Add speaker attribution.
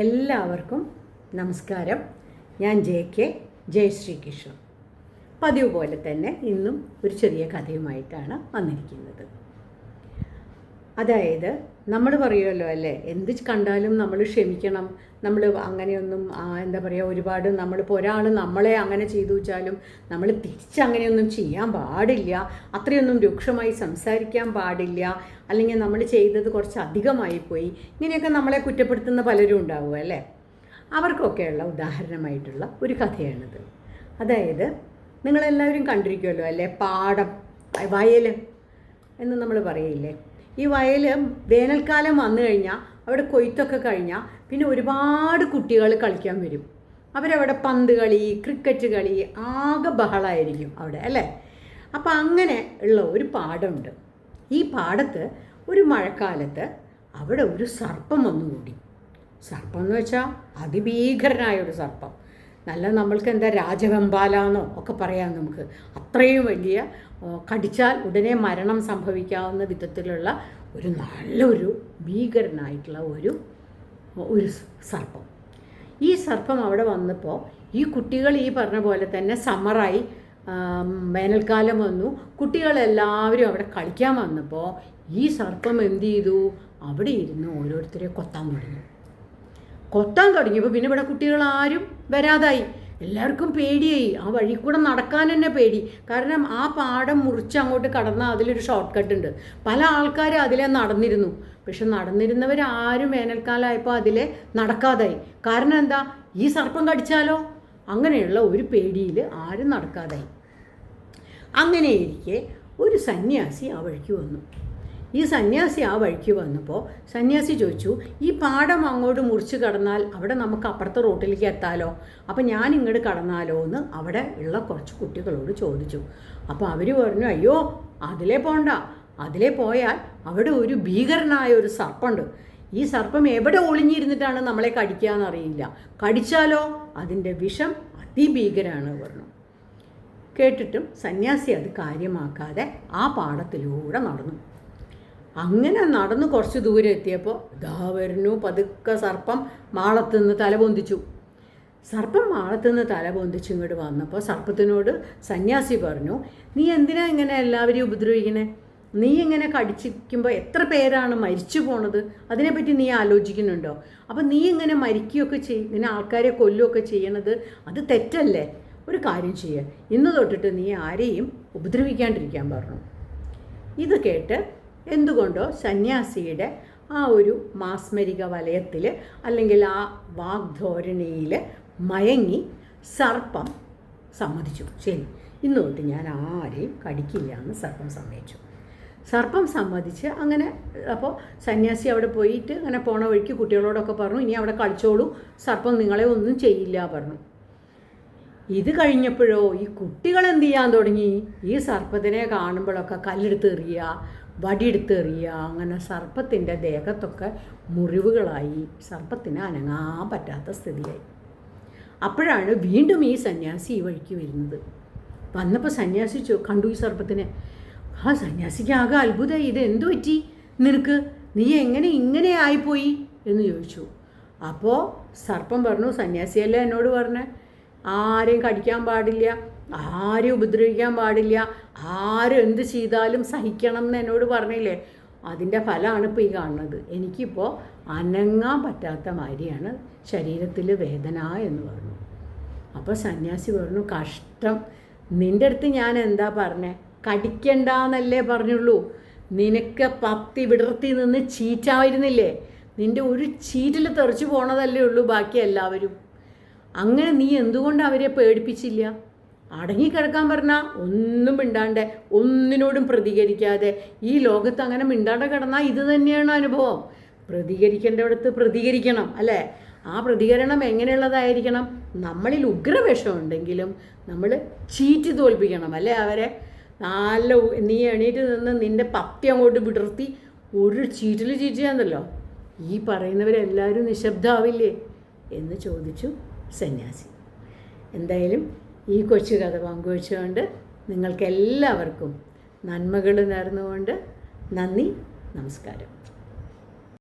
Speaker 1: എല്ലാവർക്കും നമസ്കാരം. ഞാൻ ജെ കെ ജയശ്രീ കിഷോർ പതിവ് പോലെ തന്നെ ഇന്നും ഒരു ചെറിയ കഥയുമായിട്ടാണ് വന്നിരിക്കുന്നത്. അതായത് നമ്മൾ പറയുമല്ലോ അല്ലേ? എന്ത് കണ്ടാലും നമ്മൾ ക്ഷമിക്കണം. നമ്മൾ അങ്ങനെയൊന്നും എന്താ പറയുക ഒരുപാട് നമ്മളിപ്പോൾ ഒരാൾ നമ്മളെ അങ്ങനെ ചെയ്തു വെച്ചാലും നമ്മൾ തിരിച്ച് അങ്ങനെയൊന്നും ചെയ്യാൻ പാടില്ല. അത്രയൊന്നും രൂക്ഷമായി സംസാരിക്കാൻ പാടില്ല. അല്ലെങ്കിൽ നമ്മൾ ചെയ്തത് കുറച്ച് അധികമായി പോയി. ഇങ്ങനെയൊക്കെ നമ്മളെ കുറ്റപ്പെടുത്തുന്ന പലരും ഉണ്ടാവും അല്ലേ? അവർക്കൊക്കെയുള്ള ഉദാഹരണമായിട്ടുള്ള ഒരു കഥയാണിത്. അതായത് നിങ്ങളെല്ലാവരും കണ്ടിരിക്കുമല്ലോ അല്ലേ? പാടം വയൽ എന്ന് നമ്മൾ പറയില്ലേ? ഈ വയൽ വേനൽക്കാലം വന്നു കഴിഞ്ഞാൽ അവിടെ കൊയ്ത്തൊക്കെ കഴിഞ്ഞാൽ പിന്നെ ഒരുപാട് കുട്ടികൾ കളിക്കാൻ വരും. അവരവിടെ പന്ത് കളി ക്രിക്കറ്റ് കളി ആകെ ബഹളമായിരിക്കും അവിടെ അല്ലേ? അപ്പം അങ്ങനെ ഉള്ള ഒരു പാടമുണ്ട്. ഈ പാടത്ത് ഒരു മഴക്കാലത്ത് അവിടെ ഒരു സർപ്പം വന്നുകൂടി. സർപ്പം എന്ന് വെച്ചാൽ അതിഭീകരനായ ഒരു സർപ്പം. നല്ല നമ്മൾക്ക് എന്താ രാജവെമ്പാലാന്നോ ഒക്കെ പറയാം നമുക്ക്. അത്രയും വലിയ കടിച്ചാൽ ഉടനെ മരണം സംഭവിക്കാവുന്ന വിധത്തിലുള്ള ഒരു നല്ലൊരു ഭീകരനായിട്ടുള്ള ഒരു ഒരു സർപ്പം. ഈ സർപ്പം അവിടെ വന്നപ്പോൾ ഈ കുട്ടികൾ ഈ പറഞ്ഞ പോലെ തന്നെ സമ്മറായി വേനൽക്കാലം വന്നു. കുട്ടികളെല്ലാവരും അവിടെ കളിക്കാൻ വന്നപ്പോൾ ഈ സർപ്പം എന്ത് ചെയ്തു? അവിടെ ഇരുന്ന് ഓരോരുത്തരെ കൊത്താൻ തുടങ്ങി. കൊത്താൻ തുടങ്ങിയപ്പോൾ പിന്നെ ഇവിടെ കുട്ടികൾ ആരും വരാതായി. എല്ലാവർക്കും പേടിയായി. ആ വഴി കൂടെ നടക്കാൻ തന്നെ പേടി. കാരണം ആ പാടം മുറിച്ച് അങ്ങോട്ട് കടന്ന അതിലൊരു ഷോർട്ട് കട്ട് ഉണ്ട്. പല ആൾക്കാരും അതിലെ നടന്നിരുന്നു. പക്ഷെ നടന്നിരുന്നവർ ആരും വേനൽക്കാലമായപ്പോൾ അതിലെ നടക്കാതായി. കാരണം എന്താ? ഈ സർപ്പം കടിച്ചാലോ? അങ്ങനെയുള്ള ഒരു പേടിയിൽ ആരും നടക്കാതായി. അങ്ങനെയിരിക്കെ ഒരു സന്യാസി ആ വഴിക്ക് വന്നു. ഈ സന്യാസി ആ വഴിക്ക് വന്നപ്പോൾ സന്യാസി ചോദിച്ചു ഈ പാടം അങ്ങോട്ട് മുറിച്ച് കടന്നാൽ അവിടെ നമുക്ക് അപ്പുറത്തെ റോട്ടിലേക്ക് എത്താലോ? അപ്പം ഞാൻ ഇങ്ങോട്ട് കടന്നാലോ? എന്ന് അവിടെ ഉള്ള കുറച്ച് കുട്ടികളോട് ചോദിച്ചു. അപ്പോൾ അവർ പറഞ്ഞു അയ്യോ അതിലേ പോണ്ട. അതിലേ പോയാൽ അവിടെ ഒരു ഭീകരനായ ഒരു സർപ്പമുണ്ട് ഈ സർപ്പം എവിടെ ഒളിഞ്ഞിരുന്നിട്ടാണ് നമ്മളെ കടിക്കുക എന്നറിയില്ല കടിച്ചാലോ? അതിന്റെ വിഷം അതിഭീകരമാണ് പറഞ്ഞു. കേട്ടിട്ടും സന്യാസി അത് കാര്യമാക്കാതെ ആ പാടത്തിലൂടെ നടന്നു. അങ്ങനെ നടന്ന് കുറച്ച് ദൂരെ എത്തിയപ്പോൾ ദാ വരുന്നു പതുക്കെ സർപ്പം മാളത്തുനിന്ന് തലപൊന്തിച്ചു സർപ്പം മാളത്തുനിന്ന് തല പൊന്തിച്ച് ഇങ്ങോട്ട് വന്നപ്പോൾ സർപ്പത്തിനോട് സന്യാസി പറഞ്ഞു നീ എന്തിനാ ഇങ്ങനെ എല്ലാവരെയും ഉപദ്രവിക്കണേ? നീ ഇങ്ങനെ കടിച്ചിരിക്കുമ്പോൾ എത്ര പേരാണ് മരിച്ചു പോണത്? അതിനെപ്പറ്റി നീ ആലോചിക്കുന്നുണ്ടോ? അപ്പം നീ ഇങ്ങനെ മരിക്കുകയൊക്കെ ചെയ് ഇങ്ങനെ ആൾക്കാരെ കൊല്ലുകയൊക്കെ ചെയ്യണത് അത് തെറ്റല്ലേ? ഒരു കാര്യം ചെയ്യുക ഇന്ന് തൊട്ടിട്ട് നീ ആരെയും ഉപദ്രവിക്കാണ്ടിരിക്കാൻ പറഞ്ഞു. ഇത് കേട്ട് എന്തുകൊണ്ടോ സന്യാസിയുടെ ആ ഒരു മാസ്മരിക വലയത്തിൽ അല്ലെങ്കിൽ ആ വാഗ്ധോരണിയിൽ മയങ്ങി സർപ്പം സമ്മതിച്ചു. ശരി ഇന്ന് തൊട്ട് ഞാൻ ആരെയും കടിക്കില്ല എന്ന് സർപ്പം സമ്മതിച്ചു. സർപ്പം സമ്മതിച്ച് അങ്ങനെ അപ്പോൾ സന്യാസി അവിടെ പോയിട്ട് അങ്ങനെ പോണ വഴിക്ക് കുട്ടികളോടൊക്കെ പറഞ്ഞു ഇനി അവിടെ കളിച്ചോളൂ സർപ്പം നിങ്ങളെ ഒന്നും ചെയ്യില്ല പറഞ്ഞു. ഇത് കഴിഞ്ഞപ്പോഴോ ഈ കുട്ടികൾ എന്ത് ചെയ്യാൻ തുടങ്ങി? ഈ സർപ്പത്തിനെ കാണുമ്പോഴൊക്കെ കല്ലെടുത്ത് എറിയുക വടിയെടുത്ത് എറിയുക അങ്ങനെ സർപ്പത്തിന്റെ ദേഹത്തൊക്കെ മുറിവുകളായി സർപ്പത്തിന് അനങ്ങാൻ പറ്റാത്ത സ്ഥിതിയായി. അപ്പോഴാണ് വീണ്ടും ഈ സന്യാസി ഈ വഴിക്ക് വരുന്നത്. വന്നപ്പോൾ സന്യാസി കണ്ടു ഈ സർപ്പത്തിനെ. ആ സന്യാസിക്ക് ആകെ അത്ഭുതമായി ഇത് എന്തു പറ്റി നിനക്ക്? നീ എങ്ങനെ ഇങ്ങനെ ആയിപ്പോയി? എന്ന് ചോദിച്ചു. അപ്പോൾ സർപ്പം പറഞ്ഞു സന്യാസിയല്ലേ എന്നോട് പറഞ്ഞ്. ആരെയും കടിക്കാൻ പാടില്ല. ആരെയും ഉപദ്രവിക്കാൻ പാടില്ല. ആരും എന്ത് ചെയ്താലും സഹിക്കണം എന്ന് എന്നോട് പറഞ്ഞില്ലേ? അതിന്റെ ഫലമാണ് ഇപ്പോൾ ഈ കാണുന്നത്. എനിക്കിപ്പോൾ അനങ്ങാൻ പറ്റാത്ത മാതിരിയാണ് ശരീരത്തിൽ വേദന എന്ന് പറഞ്ഞു. അപ്പോൾ സന്യാസി പറഞ്ഞു കഷ്ടം. നിന്റെ അടുത്ത് ഞാൻ എന്താ പറഞ്ഞേ? കടിക്കണ്ടെന്നല്ലേ പറഞ്ഞുള്ളൂ. നിനക്ക് പത്തി വിടർത്തി നിന്ന് ചീറ്റായിരുന്നില്ലേ? നിന്റെ ഒരു ചീറ്റിൽ തെറിച്ചു പോണതല്ലേ ഉള്ളൂ ബാക്കി എല്ലാവരും. അങ്ങനെ നീ എന്തുകൊണ്ട് അവരെ പേടിപ്പിച്ചില്ല? അടങ്ങിക്കിടക്കാൻ പറഞ്ഞാൽ ഒന്നും മിണ്ടാണ്ട് ഒന്നിനോടും പ്രതികരിക്കാതെ ഈ ലോകത്ത് അങ്ങനെ മിണ്ടാണ്ട് കിടന്നാൽ ഇത് തന്നെയാണ് അനുഭവം. പ്രതികരിക്കേണ്ടവിടത്ത് പ്രതികരിക്കണം അല്ലേ? ആ പ്രതികരണം എങ്ങനെയുള്ളതായിരിക്കണം? നമ്മളിൽ ഉഗ്രവേഷമുണ്ടെങ്കിലും നമ്മൾ ചീറ്റി തോൽപ്പിക്കണം അല്ലേ അവരെ? നല്ല നീ എണീറ്റ് നിന്ന് നിന്റെ പപ്പി അങ്ങോട്ട് വിടർത്തി ഒരു ചീറ്റിൽ ചീറ്റിയാന്നല്ലോ ഈ പറയുന്നവരെല്ലാവരും നിശബ്ദാവില്ലേ? എന്ന് ചോദിച്ചു സന്യാസി. എന്തായാലും ഈ കൊച്ചു കഥ പങ്കുവച്ചുകൊണ്ട് നിങ്ങൾക്കെല്ലാവർക്കും നന്മകൾ നേർന്നുകൊണ്ട് നന്ദി നമസ്കാരം.